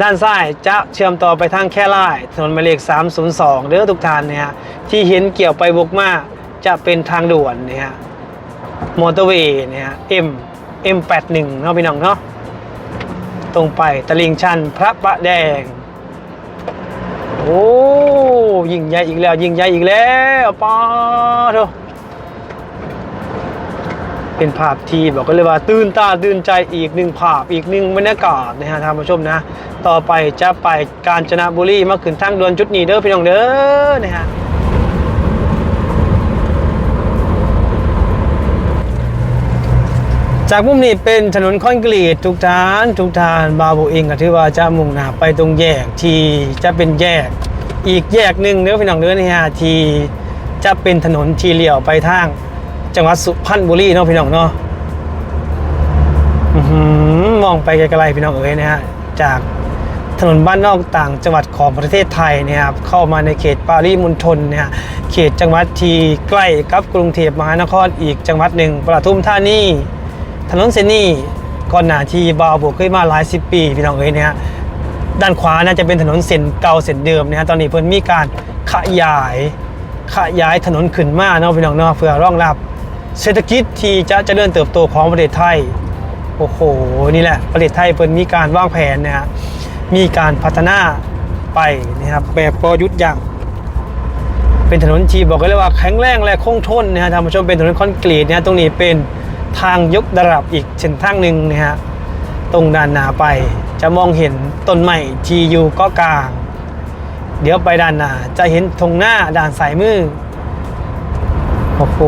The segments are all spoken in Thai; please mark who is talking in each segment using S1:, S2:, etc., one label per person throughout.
S1: ด้านซ้ายจะเชื่อมต่อไปทางแค่ไลายถนนหมายเลข 302 เด้อทุกท่านเนี่ยที่เห็นเกี่ยวไปบกมาจะเป็นทางด่วนเนี่ยฮะมอเตอร์เวย์เนี่ย M M81 เนาะพี่น้องเนาะตรงไปตะลิงชันพระประแดง โอ้ยิ่งใหญ่อีกแล้ว ยิ่งใหญ่อีกแล้วป้าเถอะ เป็นภาพที่บอกกันเลยว่าตื่นตาตื่นใจอีกหนึ่งภาพอีกหนึ่งบรรยากาศนะฮะท่านผู้ชมนะ ต่อไปจะไปกาญจนบุรีมาขึ้นทางด่วนจุดนี้เด้อพี่น้องเด้อนะฮะจากมุมนี้เป็นถนนคอนกรีตทุกทานทุกทานบาโบเองก็ถือว่าจะมุ่งหน้าไปตรงแยกที่จะเป็นแยกอีกแยกหนึ่งเด้อพี่น้องเด้อนะฮะที่จะเป็นถนนที่เลี้ยวไปทาง จังหวัดสุพรรณบุรีเนาะพี่น้องเนาะมองไปไกลๆพี่น้องเอ๋ยนะฮะจากถนนบ้านนอกต่างจังหวัดของประเทศไทยเนี่ยครับเข้ามาในเขตปารีสมณฑลเนี่ยเขตจังหวัดที่ใกล้กับกรุงเทพมหานครอีกจังหวัดหนึ่งปทุมธานีถนนเส้นนี้ก่อนหน้าที่บาวบวกเคยมาหลายสิบปีพี่น้องเอ๋ยเนี่ยฮะด้านขวาน่าจะเป็นถนนเส้นเก่าเส้นเดิมนะฮะตอนนี้เพิ่นมีการขยายขยายถนนขึ้นมาเนาะพี่น้องเนาะเพื่อรองรับ เศรษฐกิจที่จะจะเจริญเติบโตของประเทศไทย โอ้โห นี่แหละประเทศไทยเพิ่นมีการวางแผนนะฮะมีการพัฒนาไปนะครับแบบประยุทธ์อย่าง เป็นถนนที่บอกกันเลยว่าแข็งแรงและคงทนนะฮะท่านผู้ชมเป็นถนนคอนกรีตนะฮะตรงนี้เป็นทางยกระดับอีกเส้นทางหนึ่งนะฮะตรงด้านหน้าไปจะมองเห็นต้นไม้ที่อยู่ก็กลาง เดี๋ยวไปด้านหน้าจะเห็นธงหน้าด้านซ้ายมือ โอ้โห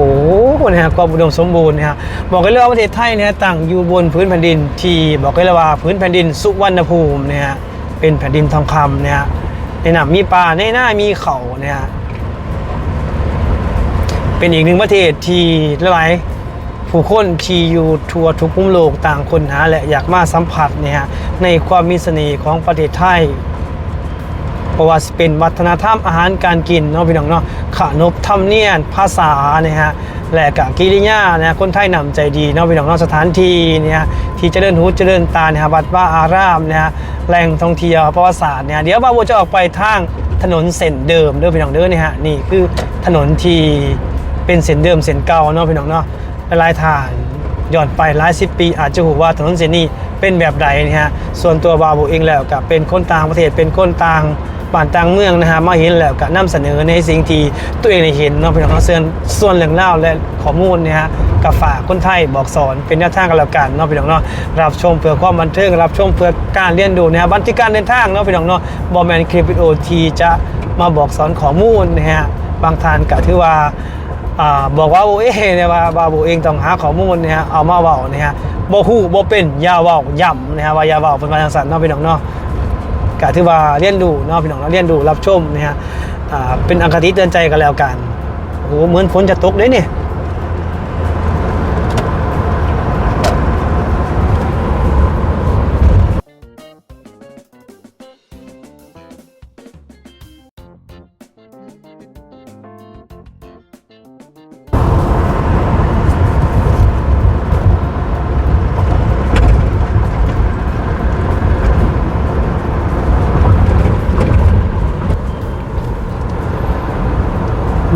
S1: นะฮะความอุดมสมบูรณ์นะฮะบอกกันเลยว่าประเทศไทยเนี่ยตั้งอยู่บนพื้นแผ่นดินที่บอกกันเลยว่าพื้นแผ่นดินสุวรรณภูมิเนี่ยฮะเป็นแผ่นดินทองคำเนี่ยฮะในหนามีป่าในหน้ามีเขาเนี่ยเป็นอีกหนึ่งประเทศที่หลายผู้คนที่อยู่ทั่วทุกมุมโลกต่างคนหาและอยากมาสัมผัสเนี่ยในความมีเสน่ห์ของประเทศไทย ราะว่าสเป็นวัฒนธรรมอาหารการกินเนาะพี่น้องเนาะขนบธรรมเนียมภาษาเนี่ยฮะและกะกิริยาเนี่ยคนไทยนำใจดีเนาะพี่น้องเนาะสถานที่เนี่ยที่เจริญหูเจริญตาเนี่ยวัดว่าอารามเนี่ยฮะแหล่งท่องเที่ยวประวัติศาสตร์เนี่ยเดี๋ยวบาโบจะออกไปทางถนนเส้นเดิมเด้อพี่น้องเด้อเนี่ยฮะนี่คือถนนที่เป็นเส้นเดิมเส้นเก่าเนาะพี่น้องเนาะหลายทางย้อนไปหลายสิบปี อาจจะหูว่าถนนเส้นนี้เป็นแบบใดนะฮะส่วนตัวบาบูเองแล้วกับเป็นคนต่างประเทศเป็นคนต่าง บ้านต่างเมืองนะฮะมาเห็นแล้วก็นำเสนอในสิ่งที่ตัวเองได้เห็นเนาะเป็นของเสื่อนส่วนเรื่องเล่าและข้อมูลเนี่ยฮะกับฝากคนไทยบอกสอนเป็นแนวทางกันแล้วกันเนาะพี่น้องเนาะรับชมเพื่อความบันเทิงรับชมเพื่อการเรียนรู้นะฮะบันทึกการเดินทางเนาะพี่น้องเนาะบอแมนคลิปวิดีโอที่จะมาบอกสอนข้อมูลนะฮะบางทานก็ถือว่าอ่าบอกว่าโอ้เอเนี่ยว่าบาบูเองต้องหาข้อมูลเนี่ยเอามาเว้าเนี่ยฮะบ่ฮู้บ่เป็นอย่าเว้าย่ำนะฮะว่าอย่าเว้าเป็นมาจังซั่นเนาะพี่น้องเนาะ ก็ถือว่าเรียนดูเนาะพี่น้องเราเรียนดูรับชมนะฮะอ่าเป็นอังคติเตือนใจกันแล้วกันโอ้โหเหมือนฝนจะตกเลยเนี่ย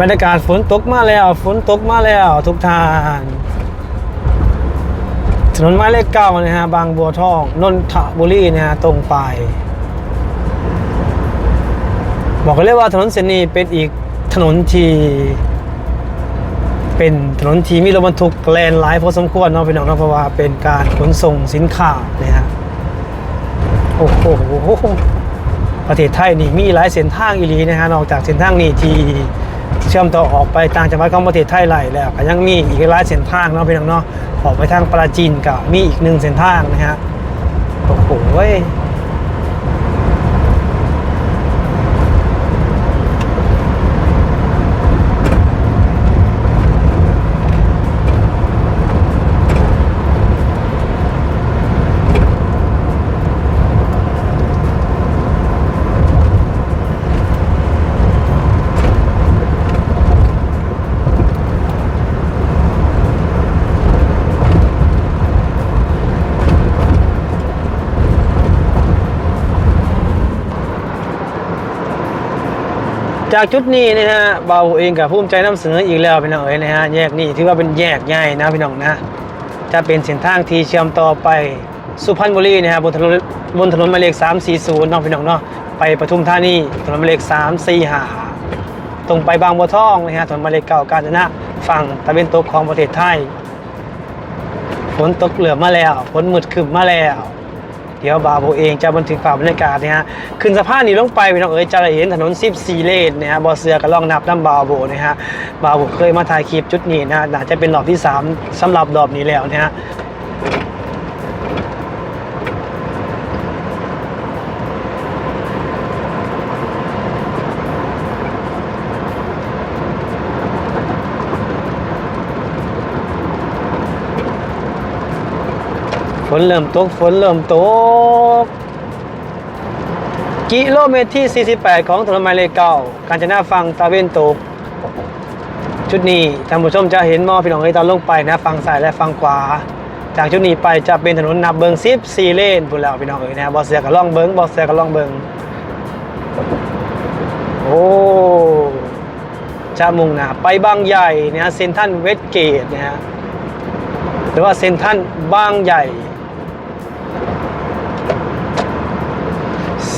S1: รรยากาศฝนตกมาแล้ว ฝนตกมาแล้ว ทุกทางถนนหมายเลขเก้านะฮะ บางบัวทอง นนทบุรีนะฮะ ตรงไป บอกกันเลยว่าถนนเส้นนี้เป็นอีกถนนที่ เป็นถนนที่มีรถบรรทุกแลนหลายพอสมควรเนาะพี่น้องเนาะเพราะว่าเป็นการขนส่งสินค้านะฮะโอ้โหประเทศไทยนี่มีหลายเส้นทางอีหลีนะฮะนอกจากเส้นทางนี้ที่ เชื่อมต่อออกไปต่างจังหวัดของประเทศไทยหลายแล้วก็ยังมีอีกหลายเส้นทางเนาะพี่น้องเนาะออกไปทางปราจีนก็มีอีกหนึ่งเส้นทางนะฮะโอ้โห จากจุดนี้นะฮะเบาเองกับภูมิใจนำเสนออีกแล้วพี่น้องเอ๋ยนะฮะแยกนี้ถือว่าเป็นแยกใหญ่นะพี่น้องนะ จะเป็นเส้นทางที่เชื่อมต่อไปสุพรรณบุรีนะฮะบนถนนบนถนนหมายเลข340น้องพี่น้องเนาะไปปทุมธานีถนนหมายเลข345ตรงไปบางบัวทองนะฮะถนนหมายเลขเก้ากาญจนะฝั่งตะเวนตกของประเทศไทยฝนตกเหลือมาแล้วฝนมืดครึมมาแล้ว เดี๋ยวบาโบเองจะบันทึกภาพบรรยากาศเนี่ยฮะขึ้นสะพานนี้ลงไปพี่น้องเอ๋ยจะเห็นถนน14เลนนะฮะบอเสือก็ลองนับน้ำบาโบนะฮะบาโบเคยมาถ่ายคลิปจุดนี้นะน่าจะเป็นรอบที่ 3สำหรับรอบนี้แล้วนะฮะ นเริ่มตกฝนเริ่มตก กิโลเมตรที่ 48 ของถนนหมายเลขเก้ากาญจะนาฟังตะเวนตกจุดนี้ท่านผู้ชมจะเห็นมอพี่น้องเอ้ยตอนลงไปนะฝั่งซ้ายและฝั่งขวา จากจุดนี้ไปจะเป็นถนนนับเบิงซิปซีเลนพูดแล้วพี่น้องเอ้ยนะบอสเสือกับล่องเบิงบอสเสือกับล่องเบิงโอ้จะมุ่งหน้าไปบางใหญ่นะเซนทันเวสเกตนะฮะหรือว่าเซนทันบางใหญ่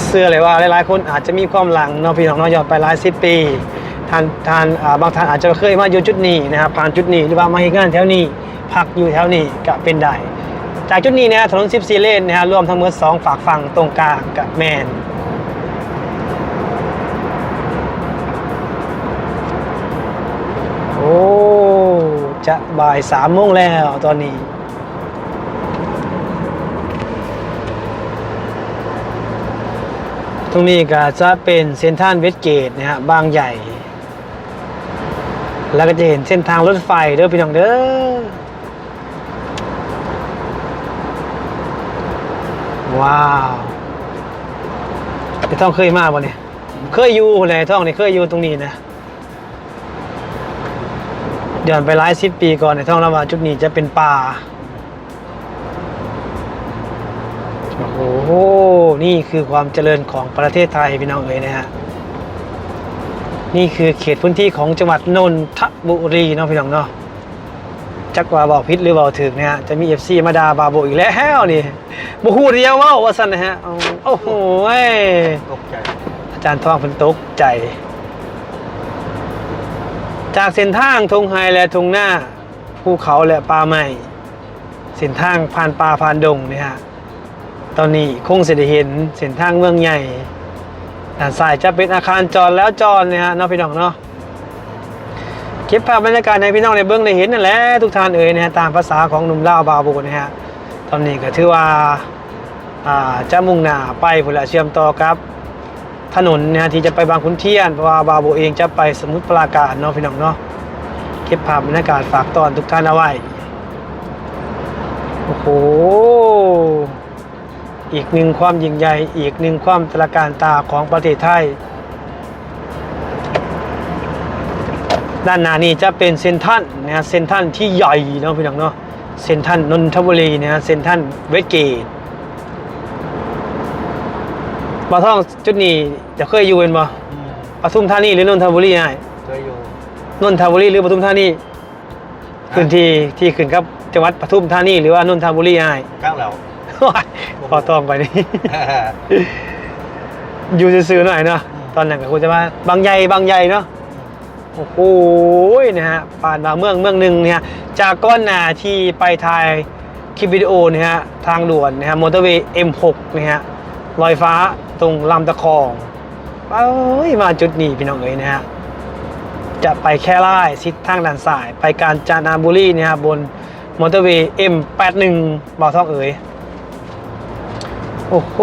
S1: เสื้อเลยว่าหลายๆคนอาจจะมีความหลังเนาะพี่น้องเนาะย้อนไปหลายสิบปีทานทานบางท่านอาจจะเคยมาอยู่จุดนี้นะครับผ่านจุดนี้หรือว่ามาเฮ็ดงานแถวนี้พักอยู่แถวนี้ก็เป็นได้จากจุดนี้นะฮะถนน 14 เลนนะฮะรวมทั้งหมด2ฝากฝั่งตรงกลางกับแมนโอ้จะบ่ายสามโมงแล้วตอนนี้ รงนี้ก็จะเป็นเส้นทางเวสเกตนะฮะบางใหญ่ แล้วก็จะเห็นเส้นทางรถไฟเด้อพี่น้องเด้อว้าวไอ้ท่องเคยมาบ่เนี่ยเคยอยู่เลยท่องนี่เคยอยู่ตรงนี้นะย้อนไปหลายสิบปีก่อนในท่องเราว่าจุดนี้จะเป็นป่า โอ้โห นี่คือความเจริญของประเทศไทยพี่น้องเอ๋ยนะฮะ นี่คือเขตพื้นที่ของจังหวัดนนทบุรีเนาะพี่น้องเนาะ จักว่าบอกพิษหรือบอกถึกนะฮะ จะมีเอฟซีมาดาบาโบอีกแล้วนี่บูฮูเดียวว่าว่าสันนะฮะ โอ้โห
S2: ตกใจ
S1: อาจารย์ทองเป็นตกใจ จากเส้นทางทงไฮและทงหน้าภูเขาและป่าไม้เส้นทางผ่านป่าผ่านดงเนี่ยฮะ ตอนนี้คงจะได้เห็นเส้นทางเมืองใหญ่ด้านซ้ายจะเป็นอาคารจอดแล้วจอดเนี่ยฮะเนาะพี่น้องเนาะเก็บภาพบรรยากาศในพี่น้องในเบื้องได้เห็นนั่นแหละทุกท่านเอ่ยนะฮะตามภาษาของหนุ่มเล่าวบาบูนะฮะตอนนี้ก็ถือว่าอ่าจะมุ่งหน้าไปพุ่นละเชื่อมต่อครับ ถนนนะฮะที่จะไปบางขุนเทียนเพราะว่าบาโบเองจะไปสมุทรปราการเนาะพี่น้องเนาะเก็บภาพบรรยากาศฝากตอนทุกท่านเอาไว้โอ้โห อีกหนึ่งความยิ่งใหญ่อีกหนึ่งความตระการตาของประเทศไทย ด้านหน้านี้จะเป็นเซนทรันนะฮะเซนทรันที่ใหญ่เนาะพี่น้องเนาะเซนทรันนนทบุรีนะฮะเซนทรันเวสเกตบาท่องจุดนี้จะเคยอยู่เป็นบ่ปทุมธานีหรือนนทบุรีไง
S2: เคยอยู่
S1: นนทบุรีหรือปทุมธานีพื้นที่ที่ขึ้นครับจังหวัดปทุมธานีหรือว่านนทบุรีไง
S2: ก้างแล้ว
S1: ขอตองไปนี่อยู่ซื่อๆหน่อยเนาะตอนนั้นก็คงจะว่าบางใหญ่บางใหญ่เนาะโอ้โหนะฮะผ่านมาเมืองเมืองหนึ่งเนี่ยจากก้อนหนาที่ไปถ่ายคลิปวิดีโอนะฮะทางด่วนนะฮะมอเตอร์เวย์ M6 นะฮะลอยฟ้าตรงลำตะคองเอ้ยมาจุดนี้พี่น้องเอ๋ยนะฮะจะไปแค่ไล่ทิศทางด้านซ้าย ไปการจานาบุรีนะฮะบนมอเตอร์เวย์ M81 บ่าวทองเอ๋ย โอ้โห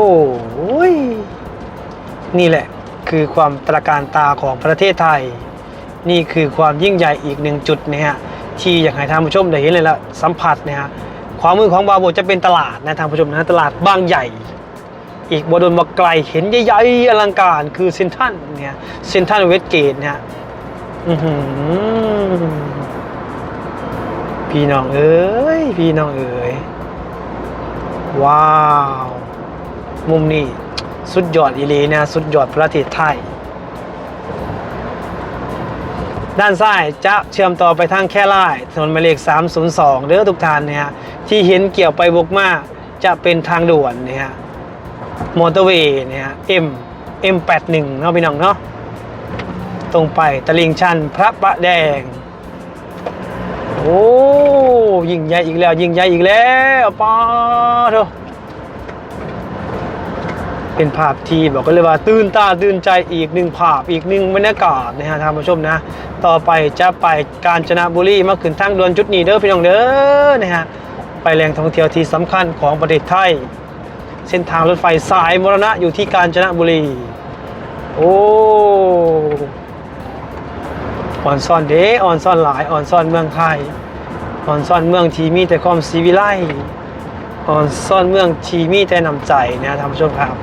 S1: นี่แหละคือความตระการตาของประเทศไทย นี่คือความยิ่งใหญ่อีกหนึ่งจุดนะฮะที่อยากให้ท่านผู้ชมได้เห็นเลยละสัมผัสนะฮะความมือของบาโบจะเป็นตลาดนะท่านผู้ชมนะตลาดบางใหญ่ อีกบดนมาไกลเห็นใหญ่ๆอลังการคือเซนทันเนี่ยเซนทันเวสเกตนะฮะอื้อหือพี่น้องเอ้ยพี่น้องเอ้ยว้าว มุมนี้สุดยอดอีลีนะสุดยอดประเทศไทย ด้านซ้ายจะเชื่อมต่อไปทางแค่ไลายถนนหมายเลข 302 เด้อทุกทานเนี่ยที่เห็นเกี่ยวไปบกมาจะเป็นทางด่วนเนี่ยฮะมอเตอร์เวย์เนี่ยฮะ M M81 เนาะพี่น้องเนาะตรงไปตะลิงชันพระประแดง โอ้ยิ่งใหญ่อีกแล้ว ยิ่งใหญ่อีกแล้วป้าโถ เป็นภาพที่บอกกันเลยว่าตื่นตาตื่นใจอีกหนึ่งภาพอีกหนึ่งบรรยากาศนะฮะท่านผู้ชมนะ ต่อไปจะไปกาญจนบุรีมาขึ้นทางด่วนจุดนี้เด้อพี่น้องเด้อนะฮะไปแหล่งท่องเที่ยวที่สำคัญของประเทศไทย เส้นทางรถไฟสายมรณะอยู่ที่กาญจนบุรี โอ้อ่อนซ่อนเด้อ่อนซ่อนหลายอ่อนซ่อนเมืองไทยอ่อนซ่อนเมืองที่มีแต่ความสีวิไลอ่อนซ่อนเมืองที่มีแต่นำใจนะท่านผู้ชมครับ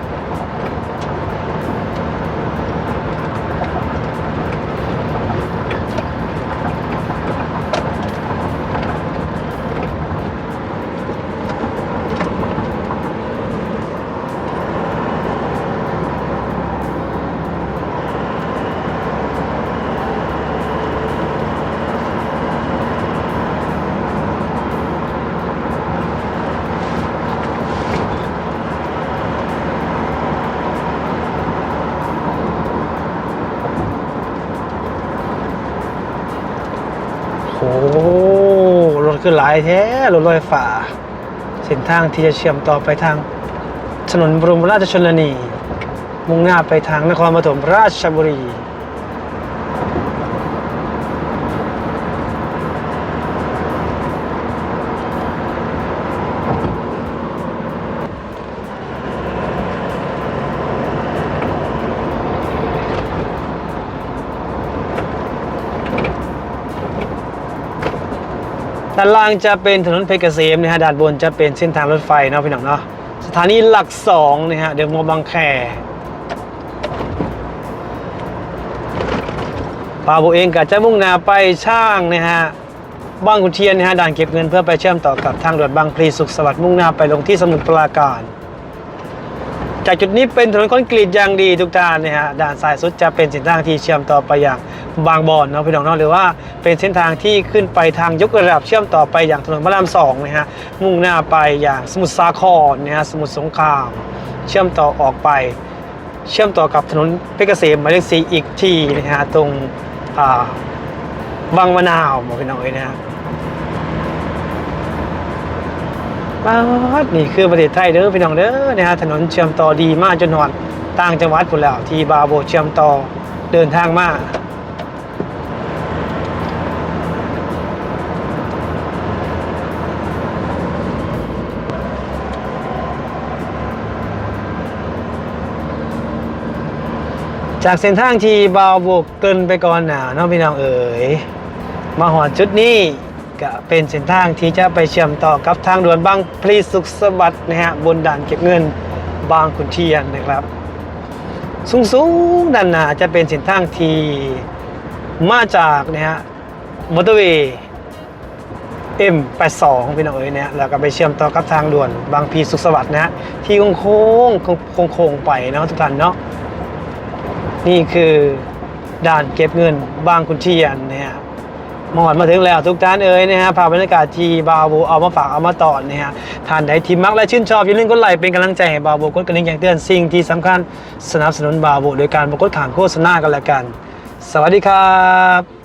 S1: คือหลายแท้รถลอยฟ้าเส้นทางที่จะเชื่อมต่อไปทางถนนบรมราชชนนี มุ่งหน้าไปทางนครปฐมราชบุรี ด้านล่างจะเป็นถนนเพชรเกษมนะฮะด้านบนจะเป็นเส้นทางรถไฟเนาะพี่น้องเนาะสถานีหลักสองนะฮะเดอะมอบางแคปาโบเองก็จะมุ่งหน้าไปช่างนะฮะบ้านขุนเทียนนะฮะด่านเก็บเงินเพื่อไปเชื่อมต่อกับทางด่วนบางพลีสุขสวัสดิ์มุ่งหน้าไปลงที่สมุทรปราการ จากจุดนี้เป็นถนนคอนกรีตอย่างดีทุกด้านนะฮะด้านซ้ายสุดจะเป็นเส้นทางที่เชื่อมต่อไปอย่าง บางบอนเนาะพี่น้องเนาะหรือว่าเป็นเส้นทางที่ขึ้นไปทางยกระดับเชื่อมต่อไปอย่างถนนพระรามสองนะฮะมุ่งหน้าไปอย่างสมุทรสาครนะฮะสมุทรสงคราม เชื่อมต่อออกไป เชื่อมต่อกับถนนเพชรเกษมหมายเลขสีอีกที่นะฮะตรงาบางมะนาวบอพี่น้องเอ้ยนะฮะป๊าดนี่คือประเทศไทยเด้อพี่น้องเด้อนะฮะถนนเชื่อมต่อดีมากจนหอดต่างจังหวัดพุ่นแล้วที่บาโบเชื่อมต่อเดินทางมาก จากเส้นทางที่บาวบกเกินไปก่อนหนาเนาะพี่น้องเอ๋ยมาหอดจุดนี้ก็เป็นเส้นทางที่จะไปเชื่อมต่อกับทางด่วนบางพลีสุขสวัสดิ์นะฮะบนด่านเก็บเงินบางขุนเทียนนะครับ สูงสูงๆด้านหน้าจะเป็นเส้นทางที่มาจากนะฮะมอเตอร์เวย์ M82 พี่น้องเอ๋ยเนี่ยแล้วก็ไปเชื่อมต่อกับทางด่วนบางพลีสุขสวัสดิ์นะฮะที่โค้งโค้งโค้งคงไปเนาะทุกท่านเนาะ นี่คือด่านเก็บเงินบางขุนเทียนนะฮะหมอดมาถึงแล้วทุกท่านเอ๋ยนะฮะภาพบรรยากาศที่บาวโบเอามาฝากเอามาตอนนะฮะท่านใดที่มักและชื่นชอบอย่าลืมกดไลค์เป็นกำลังใจให้บาวโบกดกระดิ่งแจ้งเตือนสิ่งที่สำคัญสนับสนุนบาวโบโดยการบกดขางโฆษณากันละกัน สวัสดีครับ